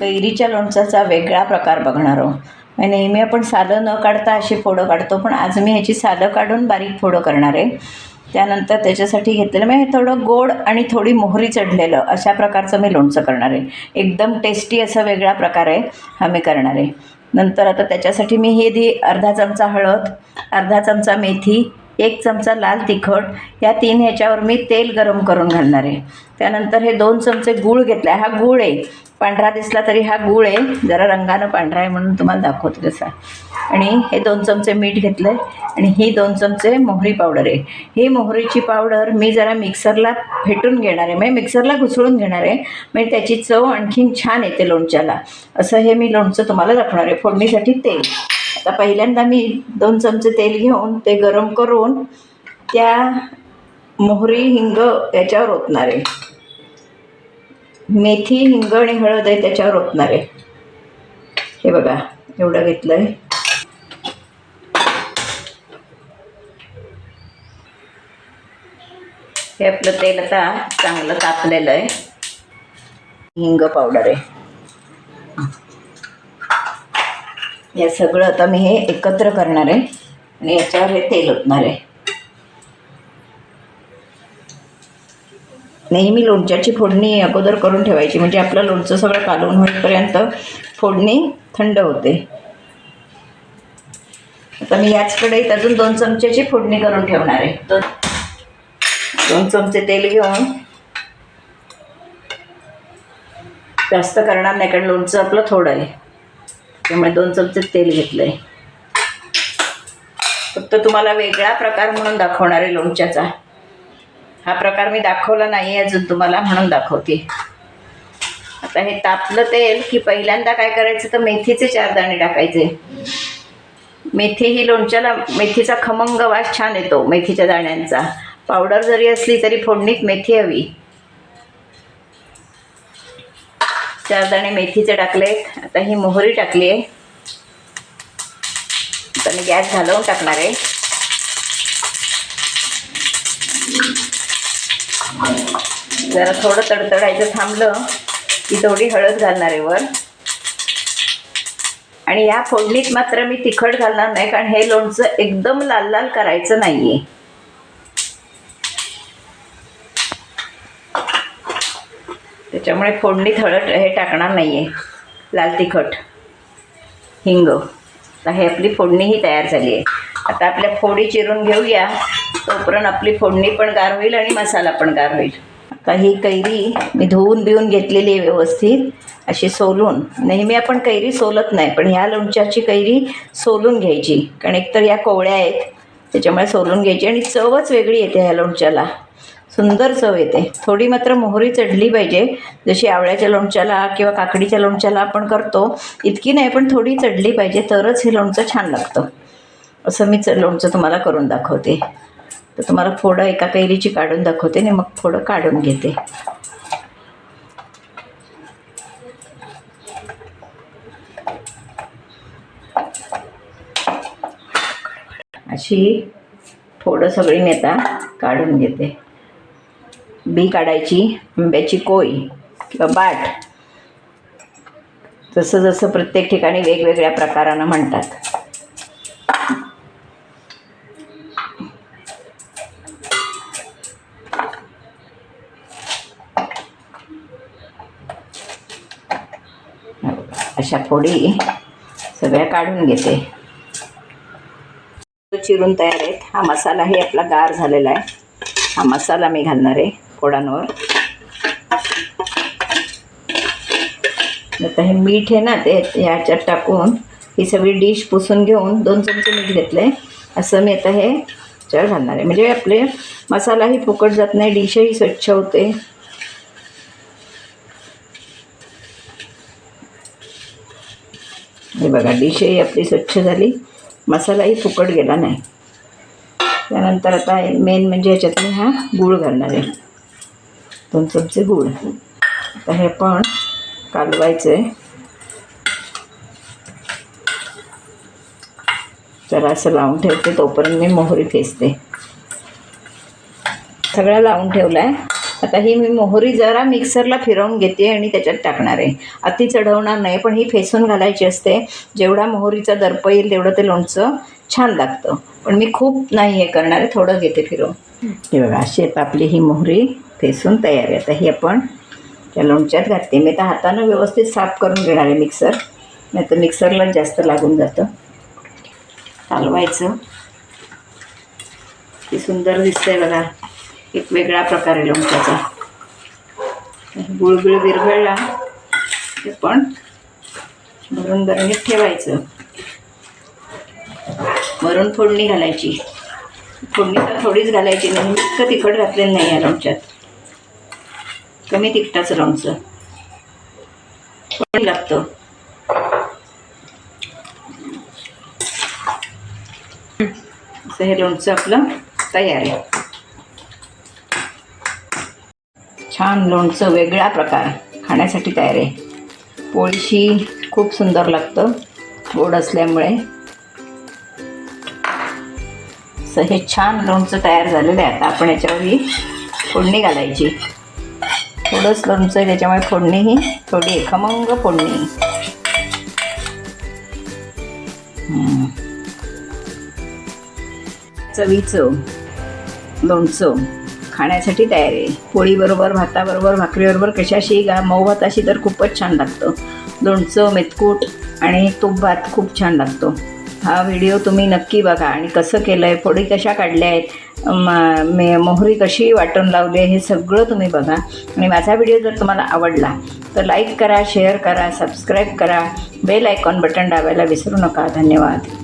कैरीच्या लोणचाचा वेगळा प्रकार बघणार आहोत. म्हणजे नेहमी आपण सालं न काढता अशी फोडं काढतो पण आज मी ह्याची सालं काढून बारीक फोडं करणार आहे. त्यानंतर त्याच्यासाठी घेतलेलं म्हणजे थोडं गोड आणि थोडी मोहरी चढलेलं अशा प्रकारचं मी लोणचं करणार आहे. एकदम टेस्टी असा वेगळा प्रकार आहे हा मी करणार आहे. नंतर आता त्याच्यासाठी मी हे दी अर्धा चमचा हळद अर्धा चमचा मेथी एक चमचा लाल तिखट या तीन ह्याच्यावर मी तेल गरम करून घालणार आहे. त्यानंतर हे दोन चमचे गूळ घेतला आहे हा गूळ आहे. पांढरा दिसला तरी हा गूळ आहे. जरा रंगानं पांढरा आहे म्हणून तुम्हाला दाखवतो तसा. आणि हे दोन चमचे मीठ घेतलं आहे आणि ही दोन चमचे मोहरी पावडर आहे. ही मोहरीची पावडर मी जरा मिक्सरला फेटून घेणार आहे. म्हणजे मिक्सरला घुसळून घेणार आहे. म्हणजे त्याची चव आणखीन छान येते लोणच्याला. असं हे मी लोणचं तुम्हाला दाखवणार आहे. फोडणीसाठी तेल. आता पहिल्यांदा मी दोन चमचे तेल घेऊन ते गरम करून त्या मोहरी हिंग याच्यावर ओतणार आहे. मेथी हिंग आणि हळद आहे त्याच्यावर ओतणार आहे. हे बघा एवढं घेतलं आहे हे आपलं तेल आता चांगलं तापलेलं आहे. हिंग पावडर आहे. हे सगळं आता मी हे एकत्र करणार आहे आणि याच्यावर हे तेल ओतणार आहे. नेहमी लोणच्याची फोडणी अगोदर करून ठेवायची म्हणजे आपलं लोणचं सगळं कालवून होईपर्यंत फोडणी थंड होते. आता मी याच कढईत अजून दोन चमच्याची फोडणी करून ठेवणार आहे. तर दोन चमचे तेल घेऊन जास्त करणार नाही कारण लोणचं आपलं थोडं आहे. त्यामुळे दोन चमचे तेल घेतलं आहे फक्त तुम्हाला वेगळा प्रकार म्हणून दाखवणार आहे लोणच्याचा. हा प्रकार मी दाखवला नाही अजून तुम्हाला म्हणून दाखवते. आता हे तापलं तेल की पहिल्यांदा काय करायचं तर मेथीचे चार दाणे टाकायचे. मेथी ही लोणच्याला मेथीचा खमंग वास छान येतो मेथीच्या दाण्यांचा. पावडर जरी असली तरी फोडणीत मेथी हवी. चार दाणे मेथीचे टाकले. आता ही मोहरी टाकली आहे. आता मी गॅस घालवून टाकणार आहे. जरा थोडं तडतडायचं थांबलं की थोडी हळद घालणार आहे वर. आणि या फोडणीत मात्र मी तिखट घालणार नाही कारण हे लोणचं एकदम लाल लाल करायचं नाही आहे त्याच्यामुळे फोडणीत हळद हे टाकणार नाही आहे लाल तिखट. हिंग. आता हे आपली फोडणीही तयार झाली आहे. आता आपल्या फोडी चिरून घेऊया. तोपर्यंत आपली फोडणी पण गार होईल आणि मसाला पण गार होईल. आता ही कैरी मी धुवून बिवून घेतलेली आहे व्यवस्थित. अशी सोलून. नेहमी आपण कैरी सोलत नाही पण ह्या लोणच्याची कैरी सोलून घ्यायची. कारण एकतर या कोवळ्या आहेत त्याच्यामुळे सोलून घ्यायची आणि चवच वेगळी येते ह्या लोणच्याला. सुंदर चव येते. थोडी मात्र मोहरी चढली पाहिजे. जशी आवळ्याच्या लोणच्याला किंवा काकडीच्या लोणच्याला आपण करतो इतकी नाही पण थोडी चढली पाहिजे. तरच हे लोणचं छान लागतं. असं मी च लोणचं तुम्हाला करून दाखवते. तर तुम्हाला फोडं एका कैरीची काढून दाखवते आणि मग फोडं काढून घेते. अशी फोडं सगळी मी आता काढून घेते. बी काढायची आंब्याची कोय किंवा बाट. जसं जसं प्रत्येक ठिकाणी वेगवेगळ्या प्रकारानं म्हणतात. अशा फोडी सगळ्या काढून घेते. चिरून तयार आहेत. हा मसालाही आपला गार झालेला आहे. हा मसाला मी घालणार आहे. फोडांवर आता हे मीठ आहे ना ते ह्याच्यात टाकून ही सगळी डिश पुसून घेऊन दोन चमचे मीठ घेतलं. आहे असं मी आता हे ह्याच्यावर घालणार आहे. म्हणजे आपले मसालाही फुकट जात नाही डिशही स्वच्छ होते. हे बघा डिशही आपली स्वच्छ झाली. मसालाही फुकट गेला नाही. त्यानंतर आता मेन म्हणजे ह्याच्यात मी हा गूळ घालणार आहे. दोन चमचे गूळ. आता हे पण कालवायचं आहे जरा असं लावून ठेवते तोपर्यंत मी मोहरी ठेचते. सगळं लावून ठेवलं आहे आता ही मी मोहरी जरा मिक्सरला फिरवून घेते आणि त्याच्यात टाकणार आहे. अति चढवणार नाही पण ही फेसून घालायची असते. जेवढा मोहरीचा दर्प येईल तेवढं ते लोणचं छान लागतं. पण मी खूप नाही हे करणार आहे थोडं घेते फिरवून. हे बघा अशी आता आपली ही मोहरी फेसून तयार आहे. आता हे आपण त्या लोणच्यात घातते मी तर हातानं व्यवस्थित साफ करून घेणार आहे मिक्सर. नाही तर मिक्सरला जास्त लागून जातं. चालवायचं. ते सुंदर दिसतंय बघा. एक वेगळा प्रकार आहे लोणच्याचा. गुळगुळ विरघळला. ते पण भरून गरणीत ठेवायचं. भरून फोडणी घालायची. फोडणी तर थोडीच घालायची नाही इतकं तिखट घातलेलं नाही या लोणच्यात. कमी तिखटाचं लोणचं. पण लागतं. असं हे लोणचं आपलं तयार आहे. छान लोणचं वेगळा प्रकार खाण्यासाठी तयार आहे. पोळीशी खूप सुंदर लागतं गोड असल्यामुळे. असं हे छान लोणचं तयार झालेलं आहे. आता आपण याच्यावर ही फोडणी घालायची. थोडंच लोणचं आहे त्याच्यामुळे फोडणी ही थोडी आहे, खमंग फोडणी चवीचं लोणचं खाण्यासाठी तयार आहे. पोळीबरोबर भाताबरोबर भाकरीबरोबर कशाशी गा मऊ भाताशी तर खूपच छान लागतं. लोणचं मेथकूट आणि तूप भात खूप छान लागतो. हा व्हिडिओ तुम्ही नक्की बघा आणि कसं केलं आहे फोडी कशा काढल्या आहेत मे मोहरी कशी वाटून लावली आहे हे सगळं तुम्ही बघा. आणि माझा व्हिडिओ जर तुम्हाला आवडला तर लाईक करा शेअर करा सबस्क्राईब करा. बेल आयकॉन बटन दाबायला विसरू नका. धन्यवाद.